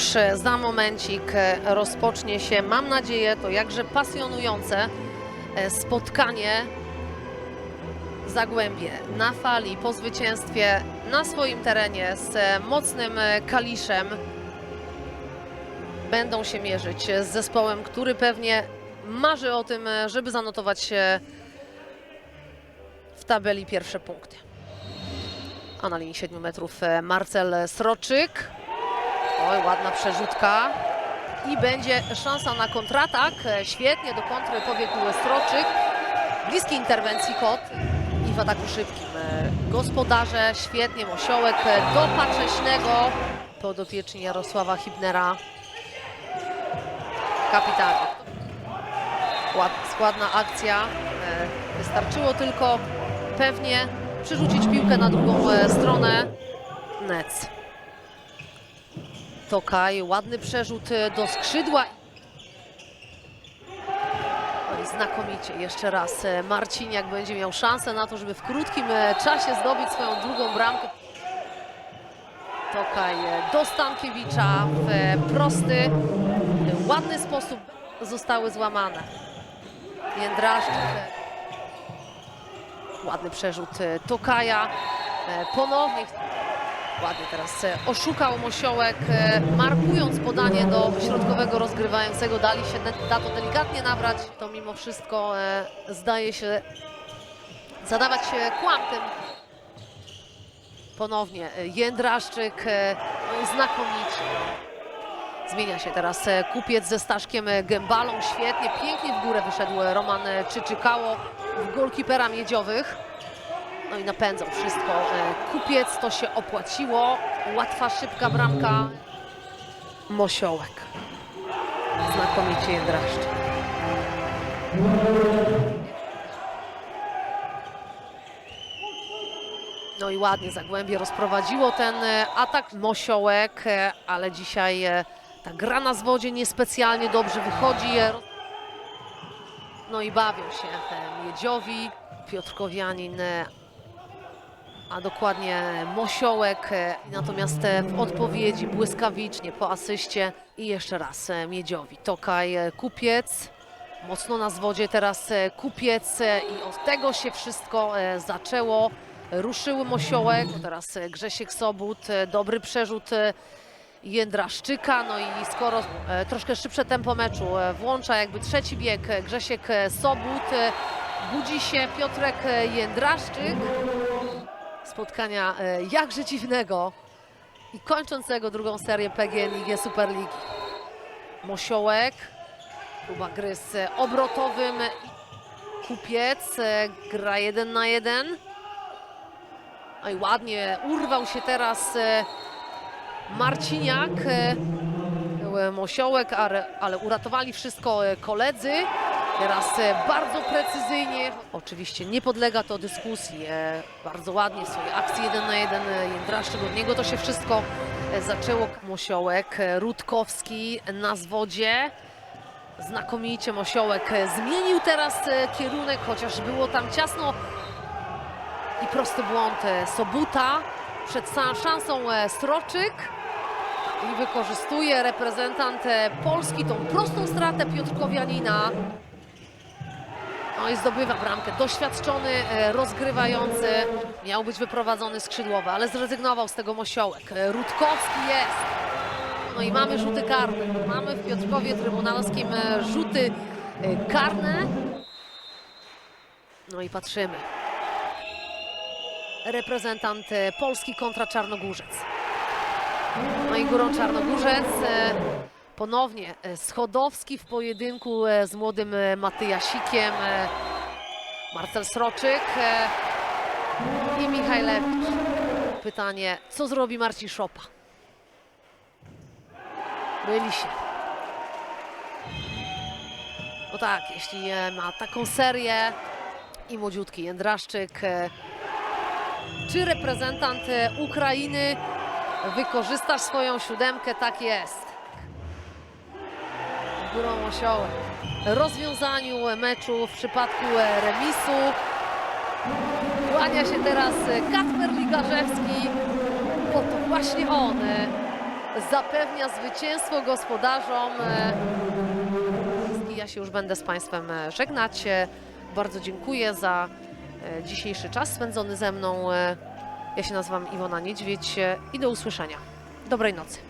Już e, za momencik e, rozpocznie się, mam nadzieję, to jakże pasjonujące e, spotkanie Zagłębie na fali po zwycięstwie na swoim terenie z mocnym kaliszem. Będą się mierzyć z zespołem, który pewnie marzy o tym, żeby zanotować w tabeli pierwsze punkty. A na linii 7 metrów Marcel Sroczyk. Oj, ładna przerzutka. I będzie szansa na kontratak. Świetnie do kontry pobiegł Sroczyk. Bliskiej interwencji Kot. I w ataku szybkim. Gospodarze, świetnie. Mosiołek do Pacześnego. Podopieczni Jarosława Hibnera. Kapitalnie. Ład, składna akcja. E, Wystarczyło tylko pewnie przerzucić piłkę na drugą e, stronę. Nec. Tokaj, ładny przerzut e, do skrzydła. No znakomicie, jeszcze raz e, Marciniak będzie miał szansę na to, żeby w krótkim e, czasie zdobyć swoją drugą bramkę. Tokaj do Stankiewicza w prosty, ładny sposób zostały złamane. Jędraszczyk. Ładny przerzut Tokaja. Ponownie ładnie teraz e, oszukał Mosiołek, e, markując podanie do środkowego rozgrywającego. Dali się da to delikatnie nabrać. To mimo wszystko e, zdaje się zadawać się kłam tym. Ponownie Jędraszczyk, no znakomicie. Zmienia się teraz kupiec ze Staszkiem Gębalą. Świetnie, pięknie w górę wyszedł Roman Czyczykało w golkipera miedziowych. No i napędzał wszystko. E, Kupiec to się opłaciło. Łatwa, szybka bramka. Mosiołek. Znakomicie Jędraszczyk. No i ładnie Zagłębie rozprowadziło ten e, atak Mosiołek, e, ale dzisiaj ta gra na zwodzie niespecjalnie dobrze wychodzi. No i bawią się Miedziowi, Piotrkowianin, a dokładnie Mosiołek. e, Natomiast e, w odpowiedzi błyskawicznie po asyście i jeszcze raz e, Miedziowi. Tokaj, Kupiec. Mocno na zwodzie teraz Kupiec i od tego się wszystko zaczęło. Ruszyły Mosiołek, teraz Grzesiek Sobut, dobry przerzut Jędraszczyka, no i skoro troszkę szybsze tempo meczu włącza jakby trzeci bieg Grzesiek Sobut, budzi się Piotrek Jędraszczyk. Spotkania e, jakże dziwnego i kończącego drugą serię PGNiG Superligi. Mosiołek, próba gry z obrotowym. Kupiec e, gra jeden na jeden. No i ładnie urwał się teraz e, Marciniak. Mosiołek, ale, ale uratowali wszystko koledzy. Teraz e, bardzo precyzyjnie. Oczywiście nie podlega to dyskusji. e, Bardzo ładnie swojej akcji 1 na 1 Jędraszczyk. Od niego to się wszystko e, zaczęło. Mosiołek, e, Rutkowski na zwodzie. Znakomicie Mosiołek e, zmienił teraz e, kierunek, chociaż było tam ciasno i prosty błąd e, Sobuta przed szansą e, Stroczyk i wykorzystuje reprezentant e, Polski tą prostą stratę Piotrkowianina. No i zdobywa bramkę. Doświadczony, e, rozgrywający. Miał być wyprowadzony skrzydłowy, ale zrezygnował z tego Mosiołek. E, Rutkowski jest. No i mamy rzuty karne. Mamy w Piotrkowie Trybunalskim e, rzuty karne. No i patrzymy. Reprezentant Polski kontra Czarnogórzec. No i górą Czarnogórzec. Ponownie e, Schodowski w pojedynku e, z młodym e, Matyjasikiem. Marcel Sroczyk i Michajlewicz. Pytanie, co zrobi Marcin Szopa? Byli się. No tak, jeśli ma taką serię i młodziutki Jędraszczyk, czy reprezentant Ukrainy wykorzysta swoją siódemkę? Tak jest. Górą osiołem. Rozwiązaniu meczu w przypadku e, remisu. Kłania się teraz e, Kacper Ligarzewski, bo to właśnie on e, zapewnia zwycięstwo gospodarzom. Ja się już będę z Państwem żegnać. Bardzo dziękuję za dzisiejszy czas spędzony ze mną. Ja się nazywam Iwona Niedźwiedź i do usłyszenia. Dobrej nocy.